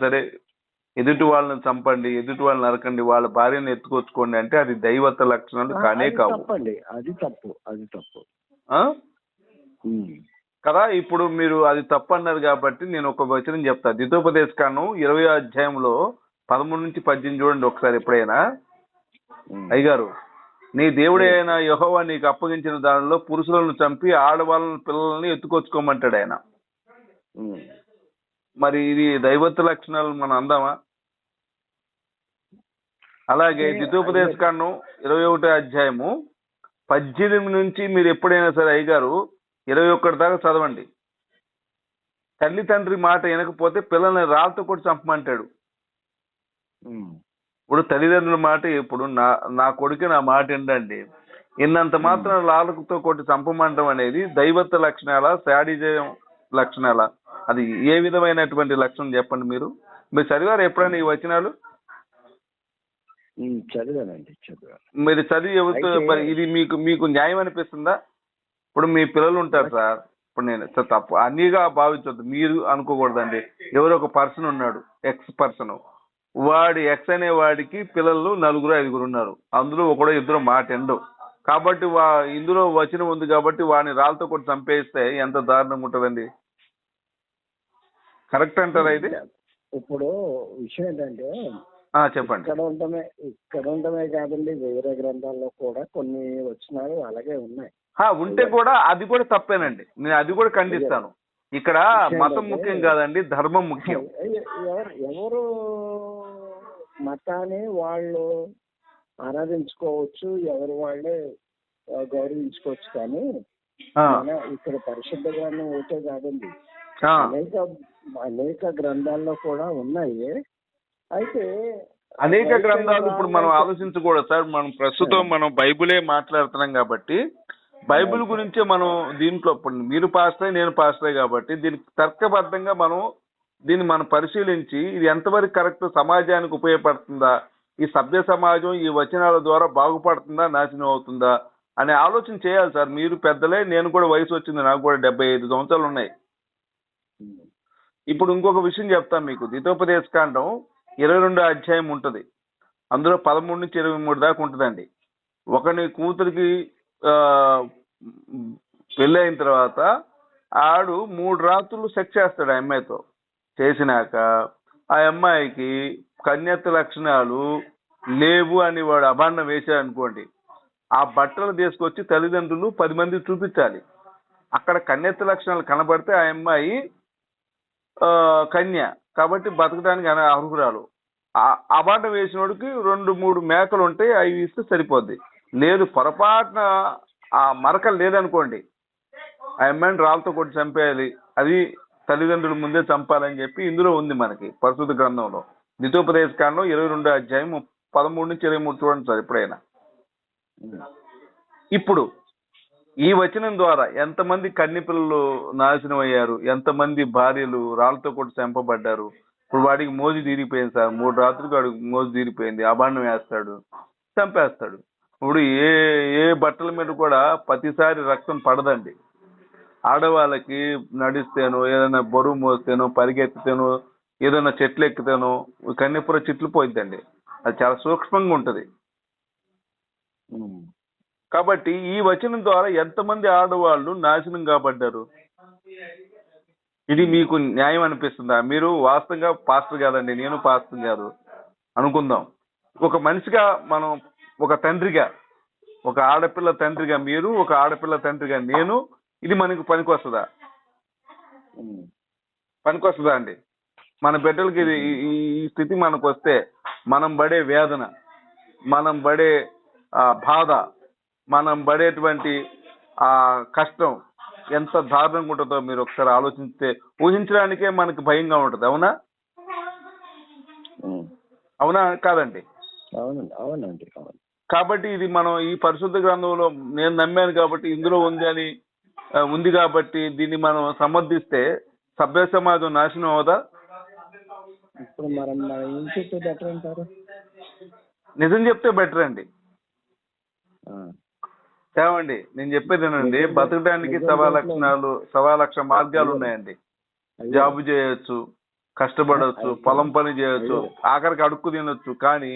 సరే ఎదుటి వాళ్ళని చంపండి ఎదుటి వాళ్ళని నరకండి వాళ్ళ భార్యను ఎత్తుకొచ్చుకోండి అంటే అది దైవత్వ లక్షణాలు కానే కావు. తప్పండి అది తప్పు అది తప్పు. కదా ఇప్పుడు మీరు అది తప్పు అన్నారు కాబట్టి నేను ఒక వచనం చెప్తా. దితోపదేశ కాండం ఇరవై అధ్యాయంలో పదమూడు నుంచి పద్దెనిమిది చూడండి ఒకసారి ఎప్పుడైనా. ఉమ్. అయ్యగారు నీ దేవుడైన యెహోవా నీకు అప్పగించిన దానిలో పురుషులను చంపి ఆడవాళ్ళని పిల్లల్ని ఎత్తుకొచ్చుకోమంటాడు ఆయన. మరి ఇది దైవత్వ లక్షణాలు మనం అందామా? అలాగే ద్వితోపదేశ కాండం ఇరవై ఒకటో అధ్యాయము పద్దెనిమిది నుంచి మీరు ఎప్పుడైనా సరే అయ్యగారు ఇరవై ఒక్కటి దాకా చదవండి. తల్లి తండ్రి మాట వినకపోతే పిల్లల్ని రాళ్ళతో కూడా చంపమంటాడు. ఇప్పుడు తల్లిదండ్రుల మాట ఇప్పుడు నా నా కొడుకు నా మాట ఏంటండి ఇన్నంత మాత్రం లాలకుతో కొట్టి చంపమంటం అనేది దైవత్వ లక్షణాల శాడిజం లక్షణాల? అది ఏ విధమైనటువంటి లక్షణం చెప్పండి మీరు? మీరు చదివారు ఎప్పుడైనా ఈ వచనాలు. చదివానండి చదివాను. మీరు చదివి చెబుతూ మరి ఇది మీకు మీకు న్యాయం అనిపిస్తుందా? ఇప్పుడు మీ పిల్లలు ఉంటారు సార్. ఇప్పుడు నేను సార్ తప్పు అన్నీగా భావించొద్దు. మీరు అనుకోకూడదండి. ఎవరో ఒక పర్సన్ ఉన్నాడు ఎక్స్ పర్సన్. వాడి ఎక్స్ అనే వాడికి పిల్లలు నలుగురు ఐదుగురు ఉన్నారు. అందులో ఒకడో ఇద్దరు మాట ఎండవు. కాబట్టి వా ఇందులో వచనం ఉంది కాబట్టి వాడిని రాళ్ళతో కూడా చంపేస్తే ఎంత దారుణంగా ఉంటుందండి? కరెక్ట్ అంటారా ఇది? ఇప్పుడు విషయం ఏంటంటే చెప్పండి. ఇక్కడ ఉండమే ఇక్కడ ఉండమే కాదండి వేరే గ్రంథాల్లో కూడా కొన్ని వచనాలు అలాగే ఉన్నాయి. ఆ, ఉంటే కూడా అది కూడా తప్పేనండి. నేను అది కూడా ఖండిస్తాను. ఇక్కడ మతం ముఖ్యం కాదండి ధర్మం ముఖ్యం. ఎవరు ఎవరు మతాన్ని వాళ్ళు ఆరాధించుకోవచ్చు ఎవరు వాళ్ళే గౌరవించుకోవచ్చు కానీ ఇక్కడ పరిశుద్ధ గ్రంథం ఒకటే కాదండి. అనేక అనేక గ్రంథాల్లో కూడా ఉన్నాయి. అయితే అనేక గ్రంథాలు ఇప్పుడు మనం ఆలోచించకూడదు సార్. మనం ప్రస్తుతం మనం బైబిలే మాట్లాడుతున్నాం కాబట్టి బైబిల్ గురించే మనం దీంట్లో మీరు పాస్టర్ నేను పాస్టరే కాబట్టి దీనికి తర్కబద్ధంగా మనం దీన్ని మనం పరిశీలించి ఇది ఎంతవరకు కరెక్ట్ సమాజానికి ఉపయోగపడుతుందా ఈ సభ్య సమాజం ఈ వచనాల ద్వారా బాగుపడుతుందా నాశనం అవుతుందా అనే ఆలోచన చేయాలి సార్. మీరు పెద్దలే నేను కూడా వయసు వచ్చింది నాకు కూడా డెబ్బై ఐదు సంవత్సరాలు ఉన్నాయి. ఇప్పుడు ఇంకొక విషయం చెప్తాను మీకు. దితోపదేశ కాండం ఇరవై రెండో అధ్యాయం ఉంటుంది. అందులో పదమూడు నుంచి ఇరవై మూడు దాకా ఉంటుందండి. ఒకని కూతురికి పెళ్ళి అయిన తర్వాత ఆడు మూడు రాత్రులు సెక్స్ చేస్తాడు ఆ అమ్మాయితో. చేసినాక ఆ అమ్మాయికి కన్యత్వ లక్షణాలు లేవు అని వాడు అభాండం వేశాడు అనుకోండి ఆ బట్టలు తీసుకొచ్చి తల్లిదండ్రులు పది మంది చూపించాలి. అక్కడ కన్యత్వ లక్షణాలు కనబడితే ఆ అమ్మాయి కన్య. కాబట్టి బతకడానికి అన- అర్హురాలు. ఆ- అబాండం వేసినోడికి రెండు మూడు మేకలు ఉంటాయి అవి ఇస్తే సరిపోద్ది. లేదు పొరపాటున ఆ మరకలు లేదనుకోండి. ఆ అమ్మాయిని రాళ్ళతో కొట్టి చంపేయాలి. అది తల్లిదండ్రుల ముందే చంపాలని చెప్పి ఇందులో ఉంది మనకి పరిశుద్ధ గ్రంథంలో. నితోపదేశ కాండం ఇరవై రెండో అధ్యాయం పదమూడు నుంచి ఇరవై మూడు చూడండి సార్ ఎప్పుడైనా. ఇప్పుడు ఈ వచనం ద్వారా ఎంతమంది కన్ని పిల్లలు నాశనం అయ్యారు ఎంతమంది భార్యలు రాళ్ళతో కూడా చంపబడ్డారు? ఇప్పుడు వాడికి మోజు తీరిపోయింది సార్. మూడు రాత్రికి వాడికి మోజు తీరిపోయింది. అబాండం వేస్తాడు. చంపేస్తాడు. ఇప్పుడు ఏ ఏ బట్టల మీద కూడా ప్రతిసారి రక్తం పడదండి. ఆడవాళ్ళకి నడిస్తేనో ఏదైనా బరువు మోస్తేనో పరిగెత్తితేనో ఏదైనా చెట్లు ఎక్కితేనో కన్నెపుర చెట్లు పోయిద్దండి అది చాలా సూక్ష్మంగా ఉంటది. కాబట్టి ఈ వచనం ద్వారా ఎంతమంది ఆడవాళ్ళు నాశనం కాబడ్డారు? ఇది మీకు న్యాయం అనిపిస్తుందా? మీరు వాస్తవంగా పాస్టర్ కాదండి నేను పాస్టర్ కాదు. అనుకుందాం. ఒక మనిషిగా మనం ఒక తండ్రిగా ఒక ఆడపిల్ల తండ్రిగా మీరు ఒక ఆడపిల్ల తండ్రిగా నేను ఇది మనకు పనికొస్తుందా? పనికొస్తుందా అండి? మన బిడ్డలకి ఈ- ఈ స్థితి మనకు వస్తే మనం పడే వేదన మనం పడే బాధ మనం పడేటువంటి ఆ కష్టం ఎంత దారుణంగా ఉంటుందో మీరు ఒకసారి ఆలోచిస్తే ఊహించడానికే మనకి భయంగా ఉంటుంది అవునా? అవునా? కాదండి. అవునండి అవునండి అవును. కాబట్టి ఇది మనం ఈ పరిశుద్ధ గ్రంథంలో నేను నమ్మాను కాబట్టి ఇందులో ఉంది అని ఉంది కాబట్టి దీన్ని మనం సమర్థిస్తే సభ్య సమాజం నాశనం అవుదా? ఇప్పుడు మనం మనం ఏం చెప్తే బెటర్ అంటారు నిజం చెప్తే బెటర్ అండి. ఏమండి నేను చెప్పేదేనండి బతకడానికి సవా. లక్షణాలు సవా లక్ష మార్గాలు ఉన్నాయండి. జాబ్ చేయొచ్చు కష్టపడవచ్చు పొలం పని చేయొచ్చు. ఆఖరికి అడుక్కు తినొచ్చు. కానీ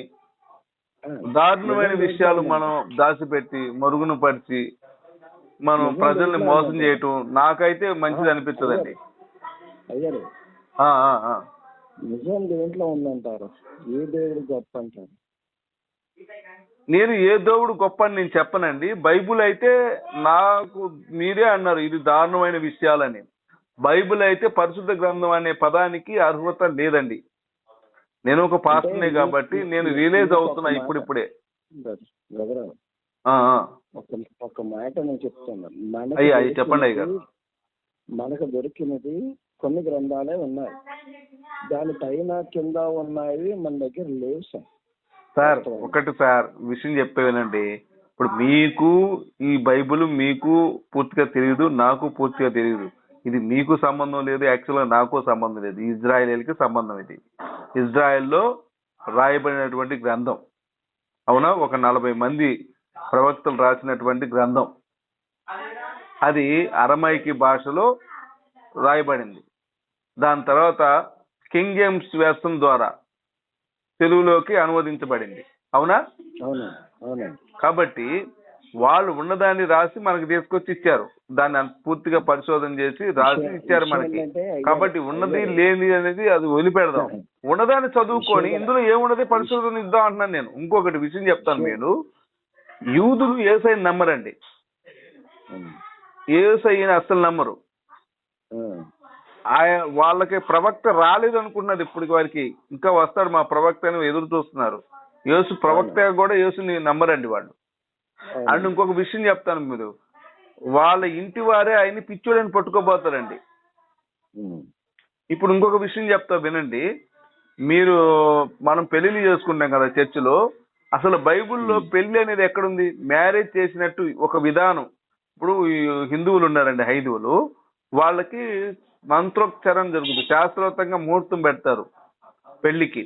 దారుణమైన విషయాలు మనం దాచిపెట్టి మరుగున పరిచి మనం ప్రజల్ని మోసం చేయటం నాకైతే మంచిది అనిపించదండి. నిజం దేంట్లో ఉందంటారు. ఏ దేవుడు గొప్ప అంటారు నేను ఏ దేవుడు గొప్ప అని నేను చెప్పనండి. బైబుల్ అయితే నాకు మీరే అన్నారు ఇది దారుణమైన విషయాలని. బైబిల్ అయితే పరిశుద్ధ గ్రంథం అనే పదానికి అర్హత లేదండి. నేను ఒక పాస్టర్నే కాబట్టి నేను ఈ అవుతున్నా ఇప్పుడిప్పుడే. ఒక మాట నేను అయ్యా, అయ్యా, చెప్పండి అయ్య మనకు దొరికినది కొన్ని గ్రంథాలే ఉన్నాయి. దానిపైన కింద ఉన్నాయి మన దగ్గర లేవు సార్. సార్ ఒకటి సార్ విషయం చెప్పేవేనండి ఇప్పుడు మీకు ఈ బైబిల్ మీకు పూర్తిగా తెలియదు నాకు పూర్తిగా తెలియదు ఇది మీకు సంబంధం లేదు యాక్చువల్గా నాకు సంబంధం లేదు. ఇజ్రాయేలీలకి సంబంధం ఇది. ఇజ్రాయెల్లో రాయబడినటువంటి గ్రంథం. అవునా? ఒక నలభై మంది ప్రవక్తలు రాసినటువంటి గ్రంథం. అది అరమైకి భాషలో రాయబడింది. దాని తర్వాత కింగ్ జేమ్స్ వెర్షన్ ద్వారా తెలుగులోకి అనువదించబడింది. అవునా? కాబట్టి వాళ్ళు ఉన్నదాన్ని రాసి మనకి తీసుకొచ్చి ఇచ్చారు. దాన్ని పూర్తిగా పరిశోధన చేసి రాసి ఇచ్చారు మనకి. కాబట్టి ఉన్నది లేని అనేది అది వదిలిపెడదాం. ఉన్నదాన్ని చదువుకొని ఇందులో ఏమున్నది పరిశోధన ఇద్దాం అంటున్నాను నేను. ఇంకొకటి విషయం చెప్తాను మీరు యూదులు ఏసైని నమ్మరండి. ఏసైని అస్సలు నమ్మరు. ఆయన వాళ్ళకి ప్రవక్త రాలేదు అనుకున్నది ఇప్పటికి వారికి. ఇంకా వస్తాడు మా ప్రవక్త అని ఎదురు చూస్తున్నారు. యేసు ప్రవక్త కూడా యేసుని నమ్మరండి వాళ్ళు. అండ్ ఇంకొక విషయం చెప్తాను మీరు. వాళ్ళ ఇంటి వారే ఆయన్ని పిచ్చోడని పట్టుకోబోతారండి. ఇప్పుడు ఇంకొక విషయం చెప్తా వినండి. మీరు మనం పెళ్ళిళ్ళు చేసుకుంటాం కదా చర్చిలో. అసలు బైబిల్లో పెళ్ళి అనేది ఎక్కడుంది? మ్యారేజ్ చేసినట్టు ఒక విధానం. ఇప్పుడు హిందువులు ఉన్నారండి హైందువులు. వాళ్ళకి మంత్రోచ్చారం జరుగుతుంది. శాస్త్రోక్తంగా ముహూర్తం పెడతారు పెళ్ళికి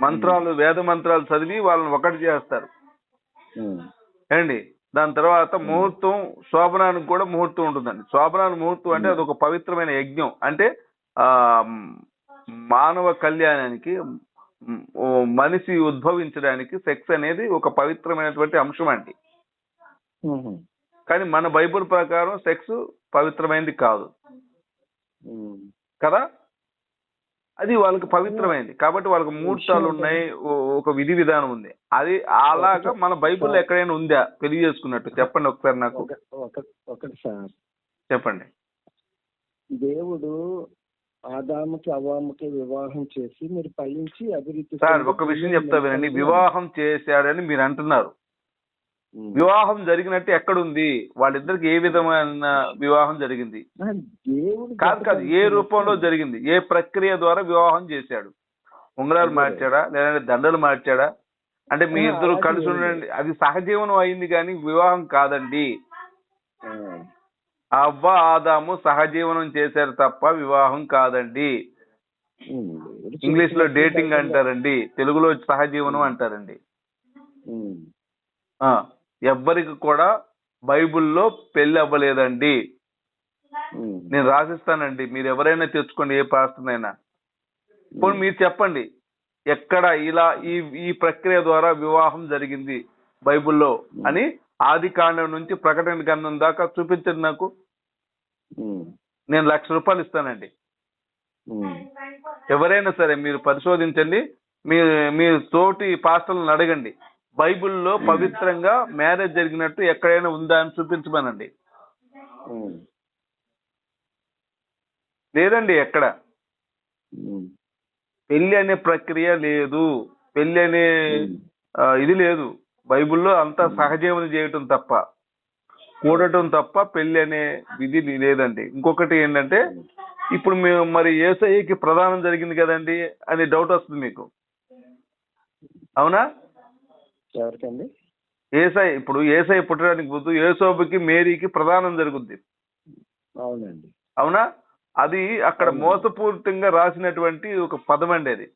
మంత్రాలు వేద మంత్రాలు చదివి వాళ్ళని ఒకటి చేస్తారు. ఏండి దాని తర్వాత ముహూర్తం శోభనానికి కూడా ముహూర్తం ఉంటుందండి. శోభనాని ముహూర్తం అంటే అది ఒక పవిత్రమైన యజ్ఞం. అంటే ఆ మానవ కళ్యాణానికి మనిషి ఉద్భవించడానికి సెక్స్ అనేది ఒక పవిత్రమైనటువంటి అంశం అండి. కానీ మన బైబిల్ ప్రకారం సెక్స్ పవిత్రమైనది కాదు. కదా? అది వాళ్ళకి పవిత్రమైంది. కాబట్టి వాళ్ళకి ముహూర్తాలు ఉన్నాయి ఒక విధి విధానం ఉంది. అది అలాగా మన బైబిల్లో ఎక్కడైనా ఉందా? పెళ్ళి చేసుకున్నట్టు చెప్పండి ఒకసారి నాకు. ఒక- ఒక- ఒకటి సార్. చెప్పండి. దేవుడు ఆదాముకి అవాముకి వివాహం చేసి మీరు పయించి అభివృద్ధి సార్ ఒక విషయం చెప్తా వినండి. వివాహం చేశాడని మీరు అంటున్నారు. వివాహం జరిగినట్టు ఎక్కడుంది? వాళ్ళిద్దరికి ఏ విధమైన వివాహం జరిగింది? కాదు కాదు ఏ రూపంలో జరిగింది? ఏ ప్రక్రియ ద్వారా వివాహం చేశాడు? ఉంగరాలు. మార్చాడా? లేదంటే దండలు మార్చాడా? అంటే మీ ఇద్దరు కలిసి ఉండండి. అది సహజీవనం అయింది కానీ వివాహం కాదండి. అవ్వ ఆదాము సహజీవనం చేశారు తప్ప వివాహం కాదండి. ఇంగ్లీష్లో డేటింగ్ అంటారండి. తెలుగులో సహజీవనం అంటారండి. ఎవ్వరికి కూడా బైబిల్లో పెళ్ళి అవ్వలేదండి. నేను రాసిస్తానండి. మీరు ఎవరైనా తెచ్చుకోండి ఏ పాస్టర్నైనా. ఇప్పుడు మీరు చెప్పండి ఎక్కడ ఇలా ఈ ఈ ప్రక్రియ ద్వారా వివాహం జరిగింది బైబిల్లో అని ఆది కాండం నుంచి ప్రకటన గ్రంథం దాకా చూపించండి నాకు. నేను లక్ష రూపాయలు ఇస్తానండి. ఎవరైనా సరే మీరు పరిశోధించండి మీ మీ తోటి పాస్టర్లను అడగండి. బైబిల్లో పవిత్రంగా మ్యారేజ్ జరిగినట్టు ఎక్కడైనా ఉందా అని చూపించమనండి. లేదండి ఎక్కడ. పెళ్ళి అనే ప్రక్రియ లేదు. పెళ్ళి అనే ఇది లేదు. బైబిల్లో అంతా సహజీవనం చేయటం తప్ప కూడటం తప్ప పెళ్ళి అనే విధి లేదండి. ఇంకొకటి ఏంటంటే ఇప్పుడు మేము మరి ఏసఐకి ప్రధానం జరిగింది కదండి అని డౌట్ వస్తుంది మీకు. అవునా? ఎవరికండి? ఏసై ఇప్పుడు ఏసై పుట్టడానికి ముందు ఏసోబుకి మేరీకి ప్రధానం జరుగుద్ది. అవునండి. అవునా? అది అక్కడ. మోసపూరితంగా రాసినటువంటి ఒక పదం అండి అది.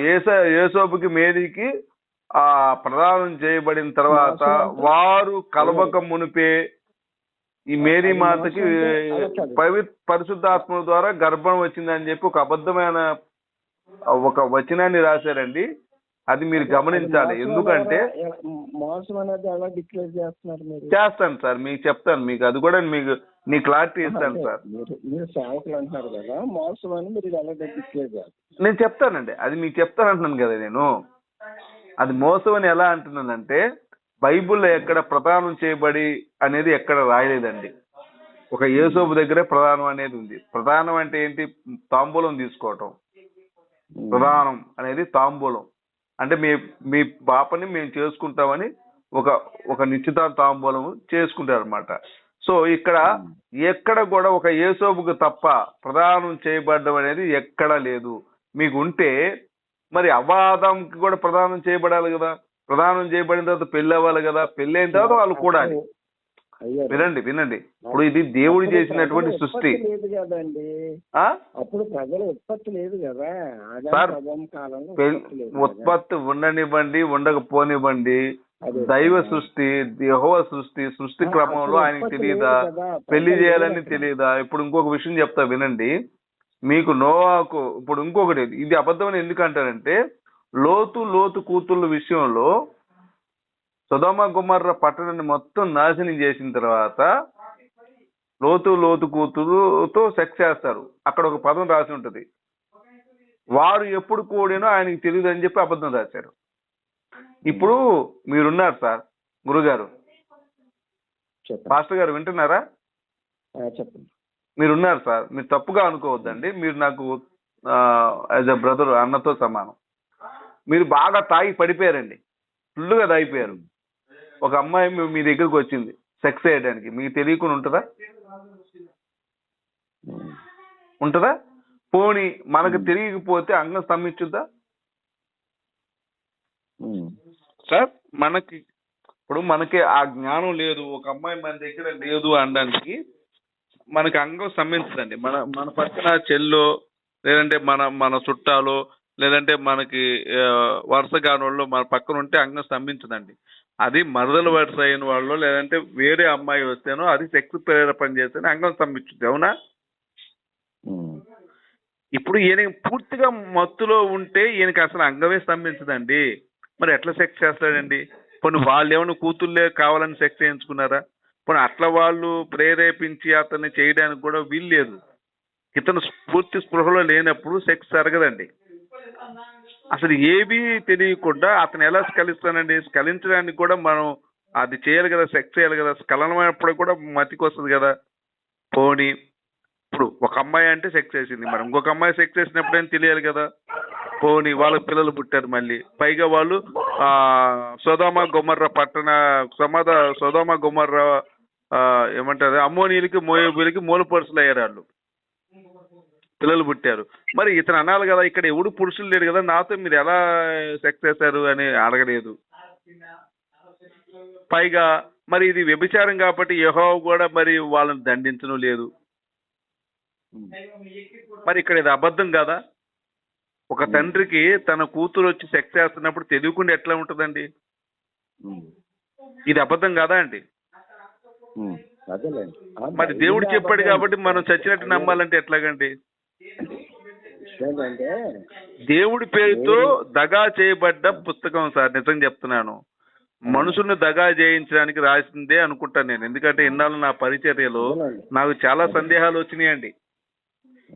ఏస ఏసోబుకి మేరీకి ఆ ప్రదానం చేయబడిన తర్వాత? వారు కలవక మునిపే ఈ మేరీ మాతకి. పవి పరిశుద్ధాత్మ ద్వారా గర్భం వచ్చిందని చెప్పి ఒక అబద్ధమైన ఒక వచనాన్ని రాశారండి. అది మీరు గమనించాలి. ఎందుకంటే మోసం అనేది ఎలా డిక్లేర్ చేస్తున్నారు మీరు? చేస్తాను సార్ మీకు చెప్తాను. మీకు అది కూడా మీకు నీ క్లారిటీ ఇస్తాను సార్. మీరు మీరు సేవకులు అంటున్నారు కదా మోసం అని మీరు ఎలా డిక్లేర్ చేస్తారు? నేను చెప్తానండి. అది మీకు చెప్తాను అంటున్నాను కదా నేను. అది మోసం అని ఎలా అంటున్నానంటే బైబిల్లో ఎక్కడ ప్రదానం చేయబడి అనేది ఎక్కడ రాయలేదండి. ఒక యేసోబు దగ్గరే ప్రధానం అనేది ఉంది. ప్రధానం అంటే ఏంటి? తాంబూలం తీసుకోవటం. ప్రధానం అనేది తాంబూలం. అంటే మీ మీ పాపని మేము చేసుకుంటామని ఒక ఒక నిశ్చిత చేసుకుంటారు అనమాట సో ఇక్కడ ఎక్కడ కూడా ఒక యేసోబుకు తప్ప ప్రదానం చేయబడడం అనేది ఎక్కడ లేదు. మీకు ఉంటే మరి అవాదంకి కూడా ప్రదానం చేయబడాలి కదా. ప్రదానం చేయబడిన తర్వాత పెళ్ళి అవ్వాలి కదా. పెళ్ళి అయిన తర్వాత వాళ్ళు కూడాలి. అయ్యో వినండి వినండి. ఇప్పుడు ఇది దేవుడు చేసినటువంటి సృష్టి. లేదు కదండి. అప్పుడు ప్రజల ఉత్పత్తి లేదు కదా. ఉత్పత్తి ఉండనివ్వండి ఉండకపోనివ్వండి. దైవ సృష్టి యెహోవా సృష్టి సృష్టి క్రమంలో ఆయనకి తెలియదా. పెళ్ళి చేయాలని. తెలియదా ఇప్పుడు ఇంకొక విషయం చెప్తా వినండి. మీకు నోవాకు ఇప్పుడు ఇంకొకటి ఇది అబద్ధమని ఎందుకు అంటారంటే లోతు లోతు కూతుళ్ళ విషయంలో సుధమ గుమర్ర పట్టణాన్ని మొత్తం నాశనం చేసిన తర్వాత లోతు లోతు కూతురుతో సెక్స్ చేస్తారు. అక్కడ ఒక పదం రాసి ఉంటది. వారు ఎప్పుడు కూడినో ఆయనకి తెలియదు అని చెప్పి అబద్ధం రాశారు. ఇప్పుడు మీరున్నారు సార్ గురుగారు. పాస్టర్ గారు వింటున్నారా? చెప్పండి. మీరున్నారు సార్ మీరు తప్పుగా అనుకోవద్దండి. మీరు నాకు యాజ్ అ బ్రదర్ అన్నతో సమానం. మీరు బాగా తాగి పడిపోయారండి. ఫుల్గా తాగిపోయారు. ఒక అమ్మాయి మీ- దగ్గరకు వచ్చింది సెక్స్ చేయడానికి. మీకు తెలియకుండా ఉంటుందా. ఉంటుందా? పోని మనకు తెలియకపోతే అంగం స్తంభించుద్దా. సార్ మనకి ఇప్పుడు మనకి ఆ జ్ఞానం లేదు ఒక అమ్మాయి మన దగ్గర లేదు అనడానికి మనకి అంగం స్తంభించదండి. మన మన పక్కన చెల్లో లేదంటే మన మన చుట్టాలు లేదంటే మనకి వరుస కాని వాళ్ళు మన పక్కన ఉంటే అంగం స్తంభించదండి. అది మరదల వరుస అయిన వాళ్ళు లేదంటే వేరే అమ్మాయి వస్తేనో అది సెక్స్ ప్రేరేపణ చేస్తేనే అంగం స్తంభించుద్ది అవునా. ఇప్పుడు ఈయన పూర్తిగా మత్తులో ఉంటే ఈయనకి అసలు అంగమే స్తంభించదండి. మరి ఎట్లా సెక్స్ చేస్తాడండి? పోనీ వాళ్ళు ఏమైనా కూతుళ్ళే కావాలని సెక్స్ చేయించుకున్నారా? పోనీ అట్లా వాళ్ళు ప్రేరేపించి అతన్ని చేయడానికి కూడా వీలు లేదు ఇతను పూర్తి స్పృహలో లేనప్పుడు సెక్స్ జరగదండి. అసలు ఏమీ తెలియకుండా అతను ఎలా స్కలిస్తానండి స్కలించడానికి కూడా మనం అది చేయాలి కదా సెక్స్ చేయాలి కదా స్కలనమైనప్పుడు కూడా మతికి వస్తుంది కదా. పోనీ ఇప్పుడు ఒక అమ్మాయి అంటే సెక్స్ చేసింది మరి ఇంకొక అమ్మాయి సెక్స్ చేసినప్పుడు ఏం తెలియాలి కదా? పోనీ వాళ్ళకి పిల్లలు పుట్టారు మళ్ళీ. పైగా వాళ్ళు ఆ సోదామ గుమ్మర్ర పట్టణ సమాధ సోదామ గుమ్మర్ర ఏమంటారు అమ్మోనీలకి మోయబులకి మూల పర్సులు అయ్యారు వాళ్ళు. పిల్లలు పుట్టారు. మరి ఇతను అనాలి కదా ఇక్కడ ఎవడు పురుషులు లేరు కదా నాతో మీరు ఎలా సెక్స్ చేశారు అని అడగలేదు. పైగా మరి ఇది వ్యభిచారం కాబట్టి యహో కూడా మరి వాళ్ళని దండించడం లేదు. మరి ఇక్కడ ఇది అబద్ధం కదా. ఒక తండ్రికి తన కూతురు వచ్చి సెక్స్ చేస్తున్నప్పుడు తెలియకుండా ఎట్లా ఉంటుందండి. ఇది అబద్ధం కాదా అండి. మరి దేవుడు చెప్పాడు. కాబట్టి మనం చచ్చినట్టు నమ్మాలంటే ఎట్లాగండి? దేవుడి పేరుతో దగా చేయబడ్డ పుస్తకం సార్ నిజం చెప్తున్నాను. మనుషుల్ని దగా చేయించడానికి రాసిందే అనుకుంటాను నేను. ఎందుకంటే ఇన్నాళ్ళు నా పరిచర్యలో. నాకు చాలా సందేహాలు వచ్చినాయండి.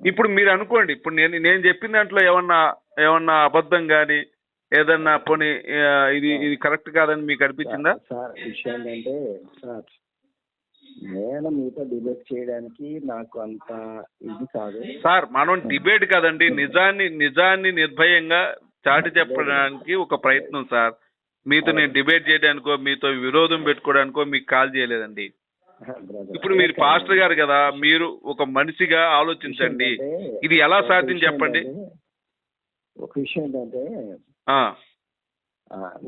ఇప్పుడు మీరు అనుకోండి ఇప్పుడు నేను నేను చెప్పిన దాంట్లో ఏమన్నా ఏమన్నా అబద్ధం కానీ ఏదన్నా పోనీ ఇది ఇది కరెక్ట్ కాదని మీకు అనిపించిందా? సార్ విషయం ఏంటంటే సార్ నేను మీతో డిబేట్ చేయడానికి నాకు అంత ఇది కాదు. సార్ మనం డిబేట్ కాదండి. నిజాన్ని నిజాన్ని నిర్భయంగా చాటి చెప్పడానికి ఒక ప్రయత్నం సార్. మీతో నేను డిబేట్ చేయడానికో మీతో విరోధం పెట్టుకోవడానికో మీకు కాల్ చేయలేదండి. ఇప్పుడు మీరు పాస్టర్ గారు కదా మీరు ఒక మనిషిగా ఆలోచించండి. ఇది ఎలా సాధ్యం చెప్పండి? ఒక విషయం ఏంటంటే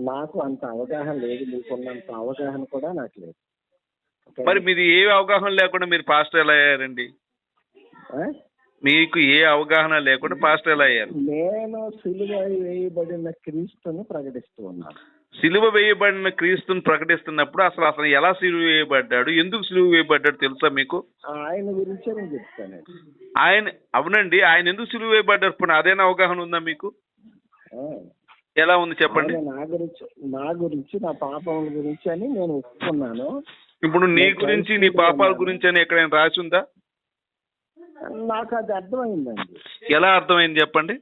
నాకు అంత అవగాహన లేదు. మీకున్నంత అవగాహన కూడా నాకు లేదు? మరి మీది ఏ అవగాహన లేకుండా మీరు పాస్టర్ ఎలా అయ్యారండి? మీకు ఏ అవగాహన లేకుండా పాస్టర్ ఎలా అయ్యారు? నేను సిలువ వేయబడిన క్రీస్తుని ప్రకటిస్తూ ఉన్నాను. సిలువ వేయబడిన క్రీస్తుని ప్రకటిస్తున్నప్పుడు అసలు అసలు ఎలా సిలువ వేయబడ్డాడు? ఎందుకు సిలువ వేయబడ్డాడు తెలుసా మీకు? ఆయన గురించే నేను చెప్తానండి ఆయన అవునండి ఆయన ఎందుకు సిలువ వేయబడ్డారు? ఇప్పుడు అదేనా అవగాహన ఉందా మీకు. ఎలా ఉంది చెప్పండి. నా గురించి నా గురించి నా పాపముల గురించి అని నేను ఒప్పుకున్నాను. ఇప్పుడు నీ గురించి నీ పాపాల గురించి అని ఎక్కడైనా రాసి ఉందా నాకు అది అర్థమైందండి. ఎలా అర్థమైంది చెప్పండి?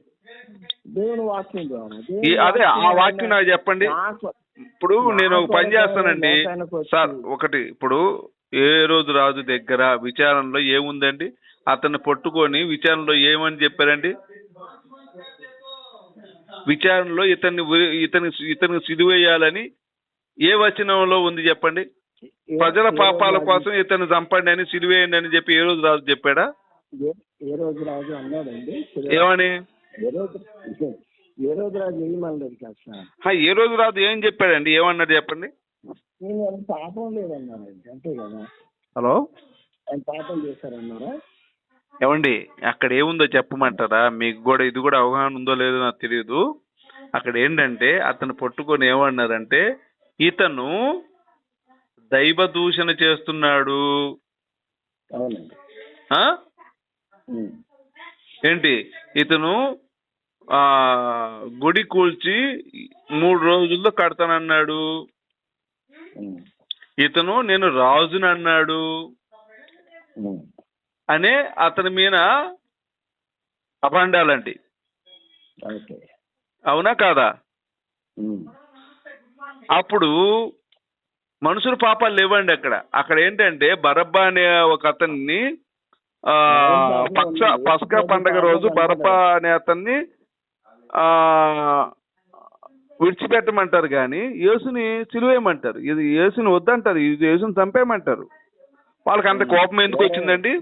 దేవుని వాక్యం అదే ఆ వాక్యం నాకు చెప్పండి. ఇప్పుడు నేను ఒక పని చేస్తానండి. సార్ ఒకటి ఇప్పుడు ఏ రోజు రాజు దగ్గర విచారణలో ఏముందండి? అతన్ని పట్టుకొని విచారణలో ఏమని చెప్పారండి? విచారణలో ఇతన్ని ఇతని ఇతని సిలువేయాలని ఏ వచనంలో ఉంది చెప్పండి? ప్రజల పాపాల కోసం ఇతను చంపండి అని సిలువేయండి అని చెప్పి ఏ రోజు రాజు చెప్పాడా? ఏ- రోజు రాజు అన్నాడండి? ఏమని? ఏ రోజు ఏ రోజు రాజు ఏమనలేదు కదా సార్ ఏ రోజు రాజు ఏం చెప్పాడండి? ఏమన్నాడు చెప్పండి? నేను పాపం లేదన్నారండి అంతే కదా? హలో? ఆయన పాపం చేశారన్నారా? ఏమండి అక్కడ ఏముందో చెప్పమంటారా? మీకు కూడా ఇది కూడా అవగాహన ఉందో లేదో నాకు తెలియదు అక్కడ ఏంటంటే అతను పట్టుకొని ఏమన్నారంటే ఇతను దైవ దూషణ చేస్తున్నాడు. అవునండి. ఏంటి? ఇతను ఆ గుడి కూల్చి మూడు రోజుల్లో కడతానన్నాడు. ఇతను నేను రాజుని అన్నాడు. అనే అతని మీద అభండాలండి. ఓకే. అవునా కాదా. అప్పుడు మనుషులు పాపాలు లేవండి అక్కడ. అక్కడ ఏంటంటే బరబ్బా అనే ఒక అతన్ని ఆ పక్ష పస్కా పండగ రోజు బరబ్బా అనే అతన్ని ఆ విడిచిపెట్టమంటారు కానీ యేసుని సిలువేయమంటారు. ఇది యేసుని వద్దంటారు. ఇది యేసుని చంపేయమంటారు. వాళ్ళకి అంత కోపం ఎందుకు వచ్చిందండి?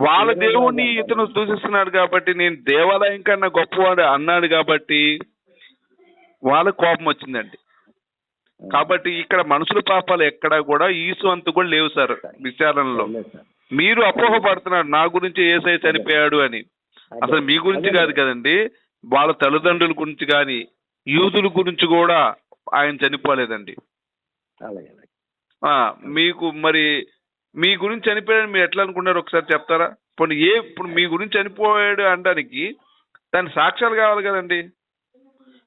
వాళ్ళ దేవుణ్ణి ఇతను దూషిస్తున్నాడు కాబట్టి నేను దేవాలయం కన్నా గొప్పవాడు అన్నాడు కాబట్టి వాళ్ళకి కోపం వచ్చిందండి. కాబట్టి ఇక్కడ మనుషుల పాపాలు ఎక్కడా కూడా ఈసు అంత కూడా లేవు సార్ విచారణలో. మీరు అపోహపడుతున్నారు నా గురించి ఏసై చనిపోయాడు అని. అసలు మీ గురించి కాదు కదండి వాళ్ళ తల్లిదండ్రుల గురించి కానీ యూదుల గురించి కూడా ఆయన చనిపోలేదండి. అలాగే అలాగే ఆ, మీకు మరి మీ గురించి చనిపోయాడు మీరు ఎట్లా అనుకున్నారు? ఒకసారి చెప్తారా? ఇప్పుడు ఏ ఇప్పుడు మీ గురించి చనిపోయాడు అనడానికి దాని సాక్ష్యాలు కావాలి కదండి.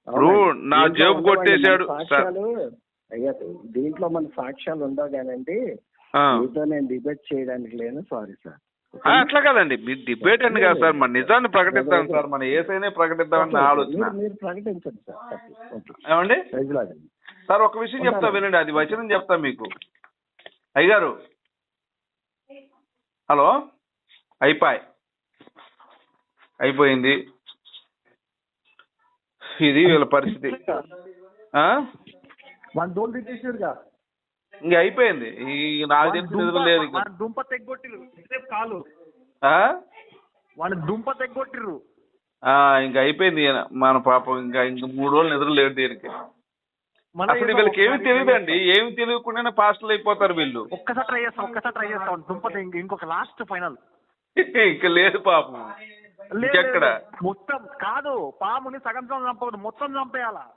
ఇప్పుడు. నా దీంట్లో జేబు కొట్టేశాడు. మన సార్. సాక్ష్యాలు అయ్యా దీంట్లో మన సాక్ష్యాలు ఆ. మీతో నేను డిబేట్ చేయడానికి లేను. సారీ సార్ అట్లా కాదండి. మీరు డిబేట్ అని కాదు సార్. మన నిజాన్ని ప్రకటిద్దాం సార్. మన ఏసైనే ప్రకటిద్దామని నా ఆలోచన. మీరు- ప్రకటించండి సార్. ఏమండి? అండి. సార్ ఒక విషయం చెప్తా వినండి. అది వచనం చెప్తా మీకు. అయ్యగారు. హలో? అయిపోయి. అయిపోయింది. ఇది వీళ్ళ పరిస్థితి. డోల్ ఇంక అయిపోయింది. ఈ నాకు తెలిసి లేదు దుంప తెగ్గొట్టిరు. కాలు. ఆ? వాడి దుంప తెగ్గొట్టిర్రు ఇంక అయిపోయింది ఈయన. మన పాపం ఇంకా ఇంక మూడు రోజులు నిద్ర లేదు దీనికి. అసలు వీళ్ళకి ఏమి తెలియదండి ఏమి తెలియకుండానే పాస్టర్లు అయిపోతారు వీళ్ళు. ఒక్కసారి ట్రై చేస్తాం ఒక్కసారి ట్రై చేస్తాం. దుంప ఇంకొక లాస్ట్ ఫైనల్ ఇంకా లేదు పాపం. ఇంకెక్కడ? మొత్తం కాదు పాముని సగం చంపకూడదు మొత్తం చంపేయాలా?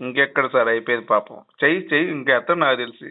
ఇంకెక్కడ సార్ అయిపోయింది పాపం? చెయ్యి చెయ్యి ఇంకెత్త నాకు తెలిసి.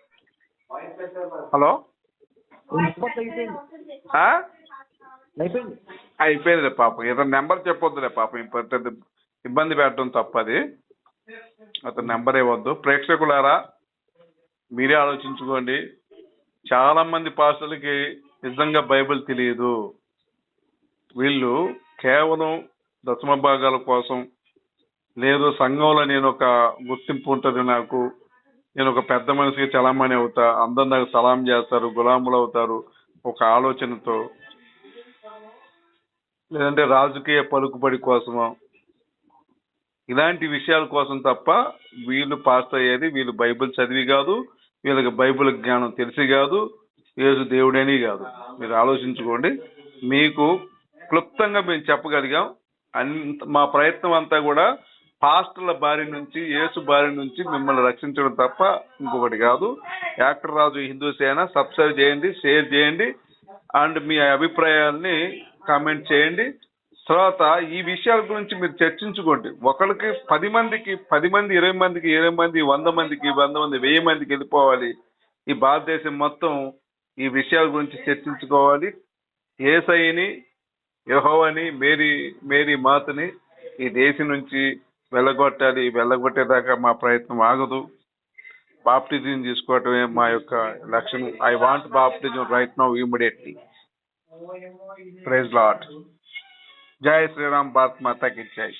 హలో? అయిపోయింది. అయిపోయిందిలే పాపం. ఇతని నెంబర్ చెప్పొద్దులే పాపం. ఇప్పుడు పెద్ద ఇబ్బంది పెట్టడం తప్పది. అతని నెంబర్ ఇవ్వద్దు. ప్రేక్షకులారా మీరే ఆలోచించుకోండి. చాలా మంది పాస్టర్లకి నిజంగా బైబిల్ తెలియదు. వీళ్ళు కేవలం దశమ భాగాల కోసం లేదు సంఘంలో నేను ఒక గుర్తింపు ఉంటుంది నాకు. నేను ఒక పెద్ద మనిషికి చలామణి అవుతా అందరు నాకు సలాం చేస్తారు గులాములు అవుతారు ఒక ఆలోచనతో. లేదంటే రాజకీయ పలుకుబడి కోసమో. ఇలాంటి విషయాల కోసం తప్ప వీళ్ళు పాస్ అయ్యేది వీళ్ళు బైబిల్ చదివి కాదు వీళ్ళకి బైబిల్ జ్ఞానం తెలిసి కాదు యేసు దేవుడని కాదు. మీరు ఆలోచించుకోండి. మీకు క్లుప్తంగా మేము చెప్పగలిగాం. అంత మా ప్రయత్నం అంతా కూడా పాస్టర్ల బారి నుంచి యేసు బారి నుంచి మిమ్మల్ని రక్షించడం తప్ప ఇంకొకటి కాదు. యాక్టర్ రాజు హిందూ సేన సబ్స్క్రైబ్ చేయండి షేర్ చేయండి అండ్ మీ అభిప్రాయాల్ని కామెంట్ చేయండి. తర్వాత ఈ విషయాల గురించి మీరు చర్చించుకోండి. ఒకరికి పది మందికి పది మంది ఇరవై మందికి ఇరవై మంది వంద మందికి వంద మంది వెయ్యి మందికి వెళ్ళిపోవాలి. ఈ భారతదేశం మొత్తం ఈ విషయాల గురించి చర్చించుకోవాలి. ఏసైని యహోవని మేరీ మేరీ మాతని ఈ దేశం నుంచి వెళ్ళగొట్టాలి. వెళ్ళగొట్టేదాకా మా ప్రయత్నం ఆగదు. బాప్టిజం తీసుకోవటమే మా యొక్క లక్ష్యం. I want baptism right now immediately praise Lord Jai Shriram. Bharat మాతాకి జై.